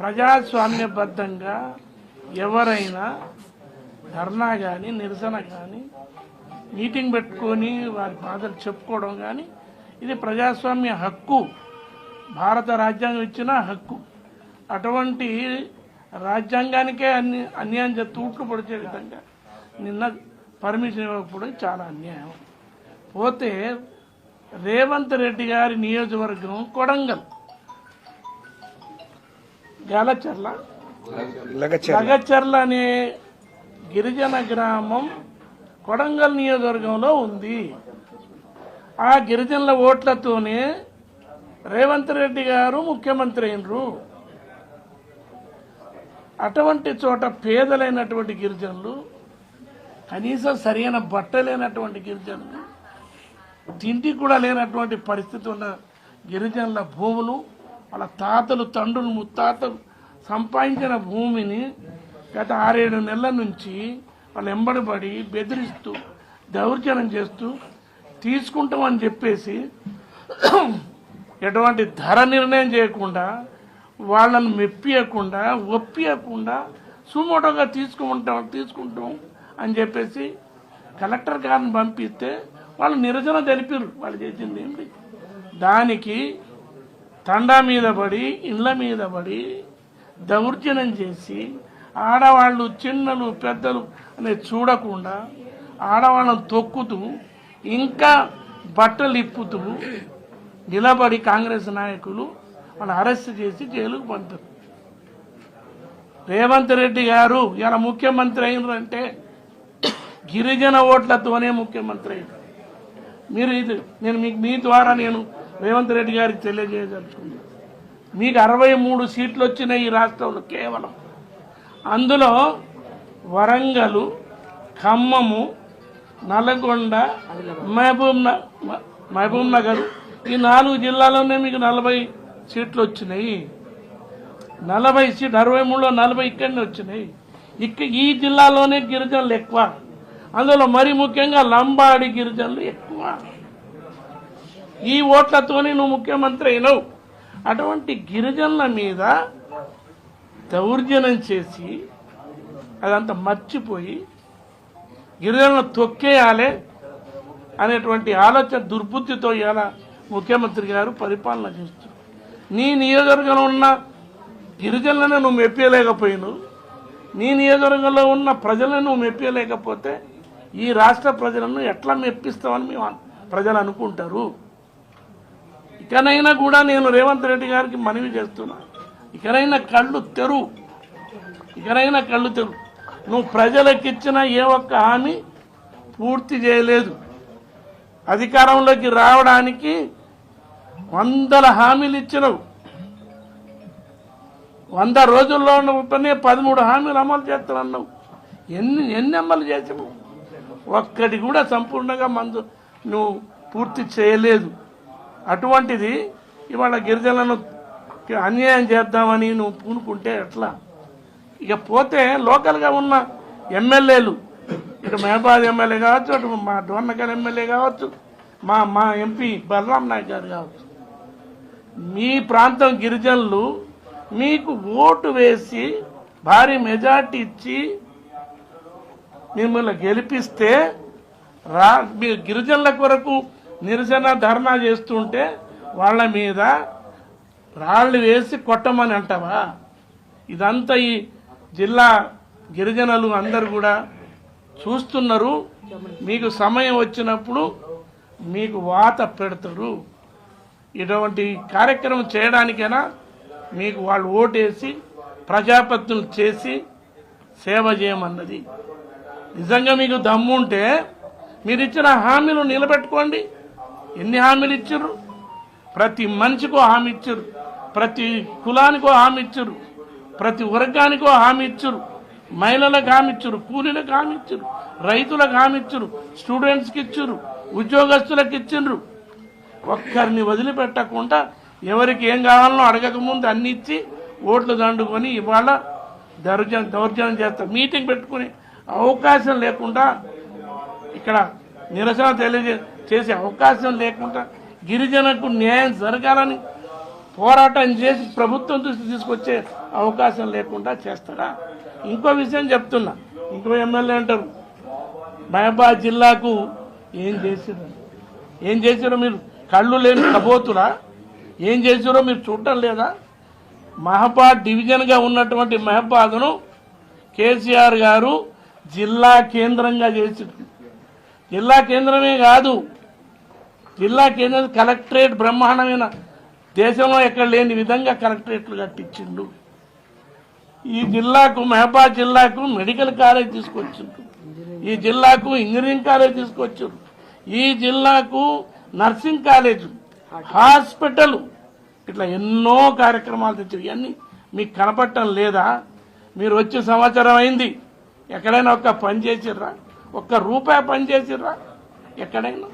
ప్రజాస్వామ్యబద్ధంగా ఎవరైనా ధర్నా కానీ నిరసన కానీ మీటింగ్ పెట్టుకొని వారి బాధలు చెప్పుకోవడం కానీ ఇది ప్రజాస్వామ్య హక్కు. భారత రాజ్యాంగం ఇచ్చిన హక్కు. అటువంటి రాజ్యాంగానికే అన్ని అన్యాయం చే తూట్లు పొడిచే విధంగా నిన్న పర్మిషన్ ఇవ్వకపోవడం చాలా అన్యాయం. పోతే రేవంత్ రెడ్డి గారి నియోజకవర్గం కొడంగల్. గాలచర్ల. లగచర్ల అనే గిరిజన గ్రామం కొడంగల్ నియోజకవర్గంలో ఉంది. ఆ గిరిజనుల ఓట్లతోనే రేవంత్ రెడ్డి గారు ముఖ్యమంత్రి అయినరు. అటువంటి చోట పేదలైనటువంటి గిరిజనులు కనీసం సరైన బట్ట లేనటువంటి గిరిజనులు తిండి కూడా లేనటువంటి పరిస్థితి ఉన్న గిరిజనుల భూములు వాళ్ళ తాతలు తండ్రులు ముత్తాతలు సంపాదించిన భూమిని గత ఆరేడు నెలల నుంచి వాళ్ళు ఎంబడిపడి బెదిరిస్తూ దౌర్జన్యం చేస్తూ తీసుకుంటామని చెప్పేసి ఎటువంటి ధర నిర్ణయం చేయకుండా వాళ్ళని మెప్పియకుండా ఒప్పియకుండా సుమోటోగా తీసుకుంటాం తీసుకుంటాం అని చెప్పేసి కలెక్టర్ గారిని పంపిస్తే వాళ్ళు నిరసన తెలిపారు వాళ్ళు చేసింది ఏంటి? దానికి తండా మీద పడి ఇండ్ల మీద పడి దౌర్జన్యం చేసి ఆడవాళ్ళు చిన్నలు పెద్దలు అనేది చూడకుండా ఆడవాళ్ళని తొక్కుతూ ఇంకా బట్టలు ఇప్పుతూ నిలబడి కాంగ్రెస్ నాయకులు వాళ్ళు అరెస్ట్ చేసి జైలుకు పంపారు. రేవంత్ రెడ్డి గారు ఇలా ముఖ్యమంత్రి అయినారంటే గిరిజన ఓట్లతోనే ముఖ్యమంత్రి అయ్యారు. మీరు ఇది నేను మీకు మీ ద్వారా నేను రేవంత్ రెడ్డి గారికి తెలియజేయదలుచుకున్నాను మీకు అరవై మూడు సీట్లు వచ్చినాయి ఈ రాష్ట్రంలో కేవలం. అందులో వరంగలు ఖమ్మము నల్గొండ మహబూబ్ మహబూబ్ నగర్ ఈ నాలుగు జిల్లాలోనే మీకు నలభై సీట్లు వచ్చినాయి. నలభై సీట్ అరవై మూడులో నలభై ఇక్కడనే వచ్చినాయి. ఇక్క ఈ జిల్లాలోనే గిరిజనులు ఎక్కువ. అందులో మరి ముఖ్యంగా లంబాడి గిరిజనులు ఎక్కువ. ఈ ఓట్లతోనే నువ్వు ముఖ్యమంత్రి అయినావు. అటువంటి గిరిజనుల మీద దౌర్జన్యం చేసి అదంతా మర్చిపోయి గిరిజనులను తొక్కేయాలి అనేటువంటి ఆలోచన దుర్బుద్ధితో ఇలా ముఖ్యమంత్రి గారు పరిపాలన చేస్తున్నారు. నీ నియోజకవర్గంలో ఉన్న గిరిజనులనే నువ్వు మెప్పలేకపోయినావు నీ నియోజకవర్గంలో ఉన్న ప్రజలను నువ్వు మెప్పలేకపోతే ఈ రాష్ట్ర ప్రజలను ఎట్లా మెప్పిస్తావని మేము ప్రజలు అనుకుంటారు. ఇకనైనా కూడా నేను రేవంత్ రెడ్డి గారికి మనవి చేస్తున్నా. ఇకనైనా కళ్ళు తెరువు ఇకనైనా కళ్ళు తెరు. నువ్వు ప్రజలకు ఇచ్చిన ఏ ఒక్క హామీ పూర్తి చేయలేదు. అధికారంలోకి రావడానికి వందల హామీలు ఇచ్చినవు. వంద రోజుల్లో ఉన్న పదమూడు హామీలు అమలు చేస్తానన్నావు. ఎన్ని ఎన్ని అమలు చేసావు ఒక్కటి కూడా సంపూర్ణంగా మందు నువ్వు పూర్తి చేయలేదు. అటువంటిది ఇవాళ గిరిజనులను అన్యాయం చేద్దామని నువ్వు పూనుకుంటే ఎట్లా? ఇక పోతే లోకల్గా ఉన్న ఎమ్మెల్యేలు ఇటు మహబాద్ ఎమ్మెల్యే కావచ్చు అటు మా డోర్నగర్ ఎమ్మెల్యే కావచ్చు మా మా ఎంపీ బలరాం నాయక్ గారు కావచ్చు. మీ ప్రాంతం గిరిజనులు మీకు ఓటు వేసి భారీ మెజార్టీ ఇచ్చి మిమ్మల్ని గెలిపిస్తే రా మీ గిరిజనుల కొరకు నిరసన ధర్నా చేస్తుంటే వాళ్ళ మీద రాళ్ళు వేసి కొట్టమని అంటావా? ఇదంతా ఈ జిల్లా గిరిజనులు అందరు కూడా చూస్తున్నారు. మీకు సమయం వచ్చినప్పుడు మీకు వాత పెడతారు. ఇటువంటి కార్యక్రమం చేయడానికైనా మీకు వాళ్ళు ఓటేసి ప్రజాపత్తులు చేసి సేవ చేయమన్నది. నిజంగా మీకు దమ్ము ఉంటే మీరు ఇచ్చిన హామీలు నిలబెట్టుకోండి. ఎన్ని హామీలు ఇచ్చారు? ప్రతి మనిషికో హామీ ఇచ్చారు. ప్రతి కులానికో హామీ ఇచ్చారు. ప్రతి వర్గానికో హామీ ఇచ్చారు. మహిళలకు హామీ ఇచ్చారు. కూలీలకు హామీ ఇచ్చారు. రైతులకు హామీ ఇచ్చారు. స్టూడెంట్స్కి ఇచ్చారు. ఉద్యోగస్తులకు ఇచ్చిండ్రు. ఒక్కరిని వదిలిపెట్టకుండా ఎవరికి ఏం కావాలనో అడగకముందు అన్ని ఇచ్చి ఓట్లు దండుకొని ఇవాళ దౌర్జన్యం దౌర్జన్యం చేస్తారు. మీటింగ్ పెట్టుకునే అవకాశం లేకుండా ఇక్కడ నిరసన తెలియజే చేసే అవకాశం లేకుండా గిరిజనకు న్యాయం జరగాలని పోరాటం చేసి ప్రభుత్వం దృష్టి తీసుకొచ్చే అవకాశం లేకుండా చేస్తారా ఇంకో విషయం చెప్తున్నా. ఇంకో ఎమ్మెల్యే అంటారు మహబాద్ జిల్లాకు ఏం చేసారు ఏం చేసిరో మీరు? కళ్ళు లేని కబోతులా? ఏం చేసారో మీరు చూడటం లేదా? మహబాద్ డివిజన్గా ఉన్నటువంటి మహబాద్ను కేసీఆర్ గారు జిల్లా కేంద్రంగా చేసి జిల్లా కేంద్రమే కాదు జిల్లా కేంద్రం కలెక్టరేట్ బ్రహ్మాండమైన దేశంలో ఎక్కడ లేని విధంగా కలెక్టరేట్లు కట్టించిండు. ఈ జిల్లాకు మహబాద్ జిల్లాకు మెడికల్ కాలేజ్ తీసుకొచ్చిండు. ఈ జిల్లాకు ఇంజనీరింగ్ కాలేజ్ తీసుకొచ్చిండు. ఈ జిల్లాకు నర్సింగ్ కాలేజ్ హాస్పిటల్ ఇట్లా ఎన్నో కార్యక్రమాలు తెచ్చారు ఇవన్నీ మీకు కనపడటం లేదా? మీరు వచ్చే సంవత్సరం అయింది. ఎక్కడైనా ఒక్క పని చేసిర్రా? ఒక్క రూపాయి పనిచేసిర్రా ఎక్కడైనా.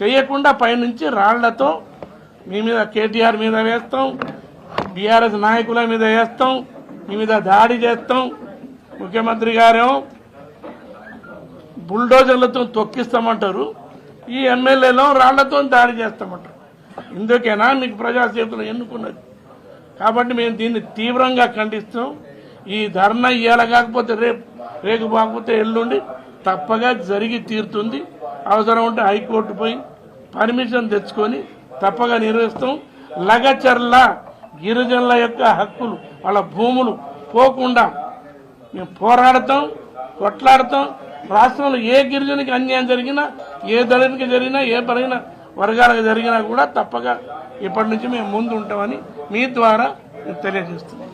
చేయకుండా పైనుంచి రాళ్ళతో మీ మీద కేటీఆర్ మీద వేస్తాం బీఆర్ఎస్ నాయకుల మీద వేస్తాం మీ మీద దాడి చేస్తాం. ముఖ్యమంత్రి గారేమో బుల్డోజర్లతో తొక్కిస్తామంటారు ఈ ఎమ్మెల్యేలో రాళ్ళతో దాడి చేస్తామంటారు. ఇందుకేనా మీకు ప్రజాసేవలు ఎన్నుకున్నది? కాబట్టి మేము దీన్ని తీవ్రంగా ఖండిస్తాం. ఈ ధర్నా ఇవ్వాలి కాకపోతే రేపు రేపు కాకపోతే ఎల్లుండి తప్పగా జరిగి తీరుతుంది. అవసరం ఉంటే హైకోర్టు పోయి పర్మిషన్ తెచ్చుకొని తప్పగా నిర్వహిస్తాం. లగచర్ల గిరిజనుల యొక్క హక్కులు వాళ్ళ భూములు పోకుండా మేము పోరాడతాం కొట్లాడతాం. రాష్ట్రంలో ఏ గిరిజనకి అన్యాయం జరిగినా ఏ దళితునికి జరిగినా ఏ బలహీన వర్గాలకు జరిగినా కూడా తప్పగా ఇప్పటి నుంచి మేము ముందు ఉంటామని మీ ద్వారా తెలియజేస్తున్నాం